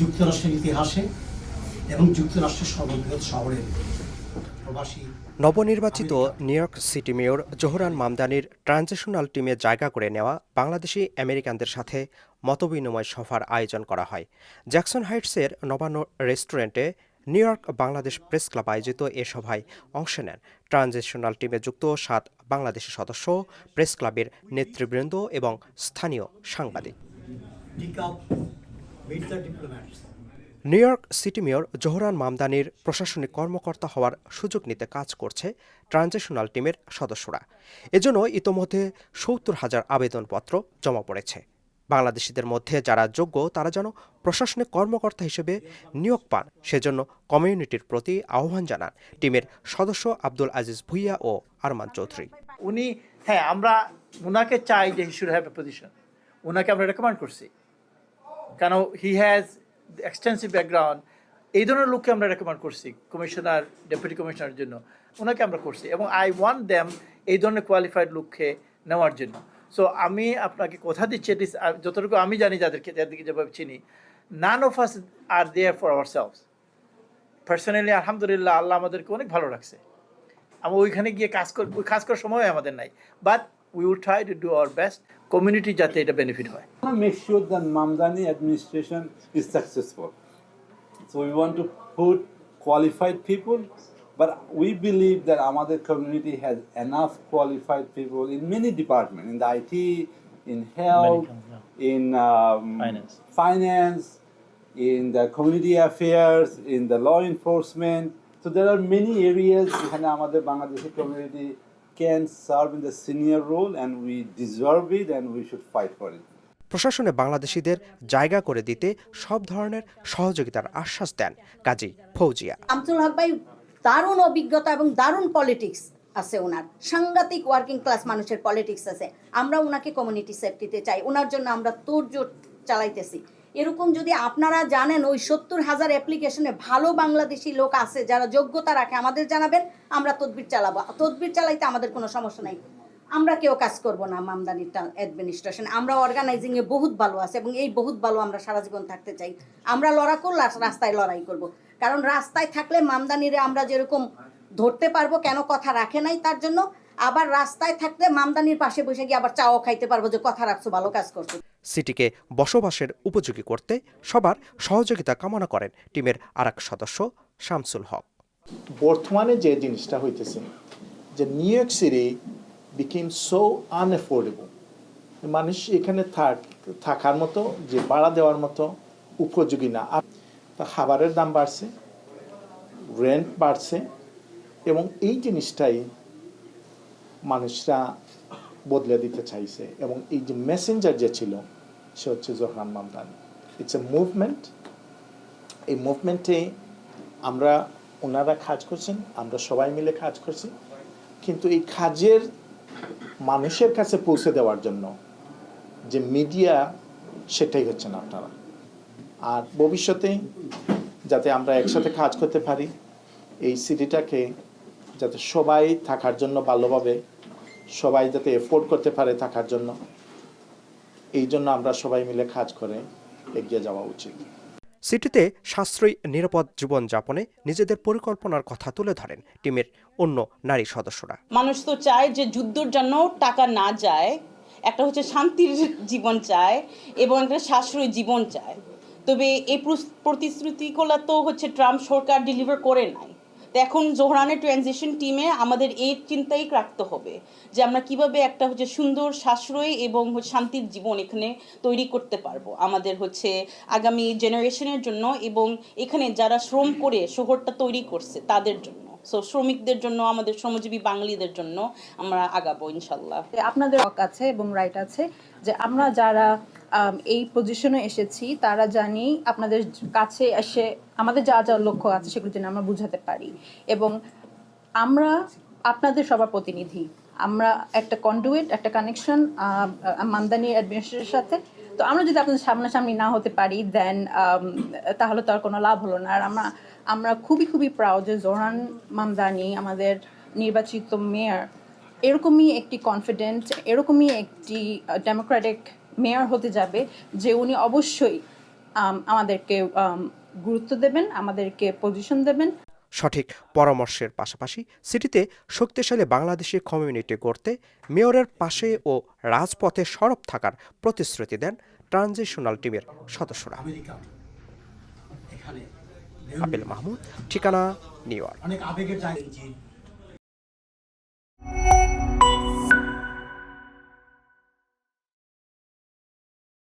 যুক্তরাষ্ট্রের ইতিহাসে এবং যুক্তরাষ্ট্রের সর্ববৃহৎ শহরের প্রবাসী নবনির্বাচিত New York city mayor Zohran মামদানির transitional টিমে জায়গা করে নেওয়া বাংলাদেশি আমেরিকানদের সাথে মতবিনিময় সভার আয়োজন করা হয়। জ্যাকসন হাইটসের নবান্ন রেস্টুরেন্টে New York Bangladesh press club আয়োজিত এ সভায় অংশ নেন। ট্রানজিশনাল টিমে যুক্ত সাত বাংলাদেশি সদস্য প্রেস ক্লাবের নেতৃবৃন্দ এবং স্থানীয় সাংবাদিক। New York city mayor Zohran মামদানির প্রশাসনিক কর্মকর্তা হওয়ার সুযোগ নিতে কাজ করছে ট্রানজিশনাল টিমের সদস্যরা। এজন্য ইতোমধ্যে সত্তর হাজার আবেদনপত্র জমা পড়েছে। বাংলাদেশিদের মধ্যে যারা যোগ্য তারা যেন প্রশাসনিক কর্মকর্তা হিসেবে নিয়োগ পান সেজন্য কমিউনিটির প্রতি আহ্বান জানান টিমের সদস্য আব্দুল আজিজ ভুইয়া ও আরমান চৌধুরী। উনি হ্যাঁ আমরা ওনাকে চাই যে he should have a position ওনাকে আমরা রেকমেন্ড করছি। কেন হি হ্যাজ এক্সটেন্সিভ ব্যাকগ্রাউন্ড এই ধরনের লোককে আমরা রেকমেন্ড করছি কমিশনার ডেপুটি কমিশনারের জন্য। ওনাকে আমরা করছি এবং আই ওয়ান্ট দ্যাম এই ধরনের কোয়ালিফাইড লোককে নেওয়ার জন্য। সো আমি আপনাকে কথা দিচ্ছি এটি যতটুকু আমি জানি যাদেরকে যাদেরকে যেভাবে চিনি none of us are there for ourselves personally আলহামদুলিল্লাহ, আল্লাহ আমাদেরকে অনেক ভালো রাখছে। আমরা ওইখানে গিয়ে কাজ কর, ওই কাজ করার সময় আমাদের নাই। But We will try to do our best community যাতে এটা বেনিফিট হয় want to make sure that Mamdani administration is successful. So we want to put qualified people, but we believe that Amader community has enough qualified people in many departments, in the IT, in health, in um, Finance. finance, in the community affairs, in the law enforcement. So there are many areas যেখানে আমাদের Bangladeshi community can serve in the senior role and we deserve it and we should fight for it. প্রশাসনে বাংলাদেশিদের জায়গা করে দিতে সব ধরনের সহযোগিতার আশ্বাস দেন কাজী ফৌজিয়া। আমতুল হক ভাই দারুণ অভিজ্ঞতা এবং দারুণ পলিটিক্স আছে ওনার। সাংঘাতিক ওয়ার্কিং ক্লাস মানুষের পলিটিক্স আছে। আমরা ওনাকে কমিউনিটি সেফটিতে চাই। ওনার জন্য আমরা তোড়জোড় চালাইতেছি। এরকম যদি আপনারা জানেন ওই সত্তর হাজার অ্যাপ্লিকেশনে ভালো বাংলাদেশি লোক আছে যারা যোগ্যতা রাখে, আমাদের জানাবেন, আমরা তদবির চালাবো। তদবির চালাইতে আমাদের কোনো সমস্যা নাই। আমরা কেউ কাজ করব না মামদানির অ্যাডমিনিস্ট্রেশন আমরা অর্গানাইজিংয়ে বহুত ভালো আছে এবং এই বহুত ভালো আমরা সারা জীবন থাকতে চাই। আমরা লড়া করলে রাস্তায় লড়াই করব। কারণ রাস্তায় থাকলে মামদানিরে আমরা যেরকম ধরতে পারব, কেন কথা রাখে নাই তার জন্য, আবার রাস্তায় থাকলে মামদানির পাশে বসে গিয়ে আবার চাও খাইতে পারব যে কথা রাখছো, ভালো কাজ করছ। সিটিকে বসবাসের উপযোগী করতে সবার সহযোগিতা কামনা করেন টিমের আরেক সদস্য শামসুল হক। বর্তমানে যে জিনিসটা হইতেছে, যে New York city became so unaffordable মানুষ এখানে থাক, থাকার মতো, যে ভাড়া দেওয়ার মতো উপযোগী না। আর তা খাবারের দাম বাড়ছে রেন্ট বাড়ছে, এবং এই জিনিসটাই মানুষরা বদলে দিতে চাইছে। এবং এই যে মেসেঞ্জার যে ছিল সে হচ্ছে Zohran Mamdani it's a movement এই মুভমেন্টে আমরা ওনারা কাজ করছেন, আমরা সবাই মিলে কাজ করছি। কিন্তু এই কাজের মানুষের কাছে পৌঁছে দেওয়ার জন্য যে মিডিয়া সেটাই হচ্ছেন আপনারা। আর ভবিষ্যতে যাতে আমরা একসাথে কাজ করতে পারি, এই সিটিটাকে যাতে সবাই থাকার জন্য ভালোভাবে, সবাই যাতে এফোর্ড করতে পারে থাকার জন্য এই জন্য আমরা সবাই মিলে কাজ করে এগিয়ে যাওয়া উচিত। সিটিতে সাশ্রয়ী নিরাপদ জীবনযাপনে নিজেদের পরিকল্পনার কথা তুলে ধরেন টিমের অন্য নারী সদস্যরা। মানুষ তো চায় যে যুদ্ধর জন্য টাকা না যায় একটা হচ্ছে শান্তির জীবন চায় এবং একটা সাশ্রয়ী জীবন চায়। তবে এই প্রতিশ্রুতিগুলো তো হচ্ছে ট্রাম্প সরকার ডেলিভার করে নাই। তো এখন জোহরানের ট্রানজিশন টিমে আমাদের এই চিন্তাই রাখতে হবে যে আমরা কীভাবে একটা হচ্ছে সুন্দর সাশ্রয়ী এবং শান্তির জীবন এখানে তৈরি করতে পারব। আমাদের হচ্ছে আগামী জেনারেশনের জন্য এবং এখানে যারা শ্রম করে শহরটা তৈরি করছে তাদের জন্য। সো শ্রমিকদের জন্য, আমাদের শ্রমজীবী বাঙালিদের জন্য আমরা আগাবো ইনশাল্লাহ আপনাদের হক আছে এবং রাইট আছে যে আমরা যারা এই পজিশনে এসেছি। তারা জানি আপনাদের কাছে এসে আমাদের যা যা লক্ষ্য আছে সেগুলো যেন আমরা বুঝাতে পারি। এবং আমরা আপনাদের সবার প্রতিনিধি। আমরা একটা কন্ডুইট একটা কানেকশন মামদানি অ্যাডমিনিস্ট্রেশনের সাথে। তো আমরা যদি আপনাদের সামনাসামনি না হতে পারি দেন তাহলে তো আর কোনো লাভ হলো না। আর আমরা আমরা খুবই খুবই প্রাউড যে জোহরান মামদানি আমাদের নির্বাচিত মেয়র এরকমই একটি কনফিডেন্ট এরকমই একটি ডেমোক্রেটিক মেয়র হতে যাবে যে উনি অবশ্যই আমাদেরকে গুরুত্ব দেবেন আমাদেরকে পজিশন দেবেন। সঠিক পরামর্শের পাশাপাশি সিটিতে শক্তিশালী বাংলাদেশি কমিউনিটি গড়তে মেয়রের পাশে ও রাজপথে সরব থাকার প্রতিশ্রুতি দেন ট্রানজিশনাল টিমের সদস্যরা। আপিল মাহমুদ ঠিকানা নিউ ইয়র্ক। অনেক আবেগের জায়গা।